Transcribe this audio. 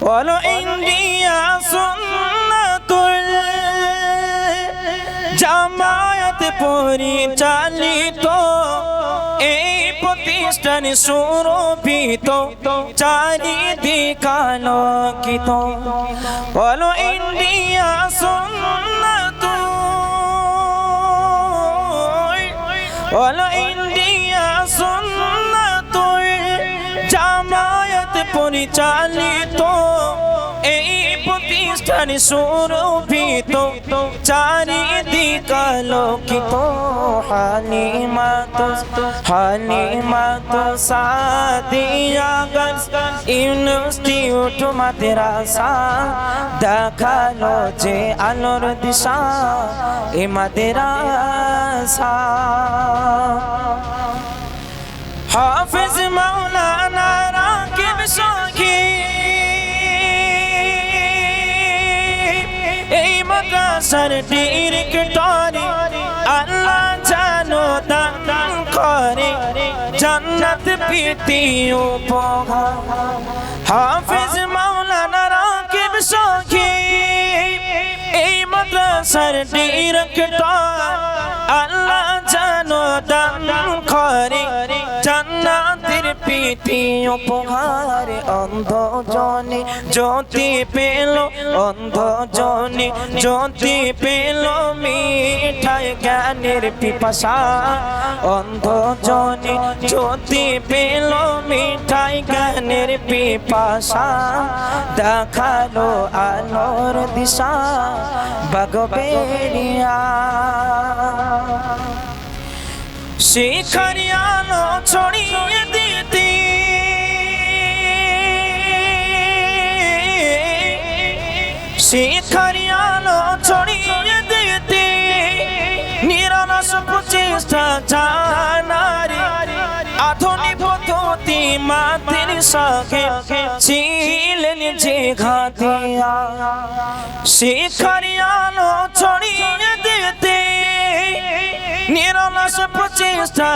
বলো ইন্ডিয়া সুন্নাতুল জামায়াত পরিচালিত, এই প্রতিষ্ঠান সুরভিত চারিদিক আলোকিত বলো ইন্ডিয়া সুন্নাতুল বলো ইন্ডিয়া সুন্নাতুল পরিচালিত, এই প্রতিষ্ঠান সুরভিত, চারিদিক আলোকিত। হালিমাত হালিমাত সাদিয়া গঞ্জ ইনস্টিটিউট মাদ্রাসা, দেখাল যে আলোর দিশা এ মাদ্রাসা। হাফিজ মাওলানা মাদ্রাসার ডিরেক্টরি আল্লাহ জানো দান করে। জান্নাত প্রীতি উপহার হাফিজ মাওলানা রাকিব সখী, এই মাদ্রাসার ডিরেক্টর আল্লাহ জানো দান পিঠি উপহার অন্ধ জনে জ্যোতি পেল অন্ধ জনে জ্যোতি পেল মিঠাই জ্ঞানের পিপাসা। অন্ধ জনে জ্যোতি পেল মিঠাই জ্ঞানের পিপাসা। দেখাল আলোর দিশা বাগবেরিয়া শিখার আলো ছড়িয়ে দিতে শিখার আলো ছড়িয়ে দিতে নিরলস প্রচেষ্টা জানারে। আধুনিক পদ্ধতি মাতির সাথে ছিলেন যে ঘাতিয়া শিখার আলো ছড়িয়ে দিতে নিরলস প্রচেষ্টা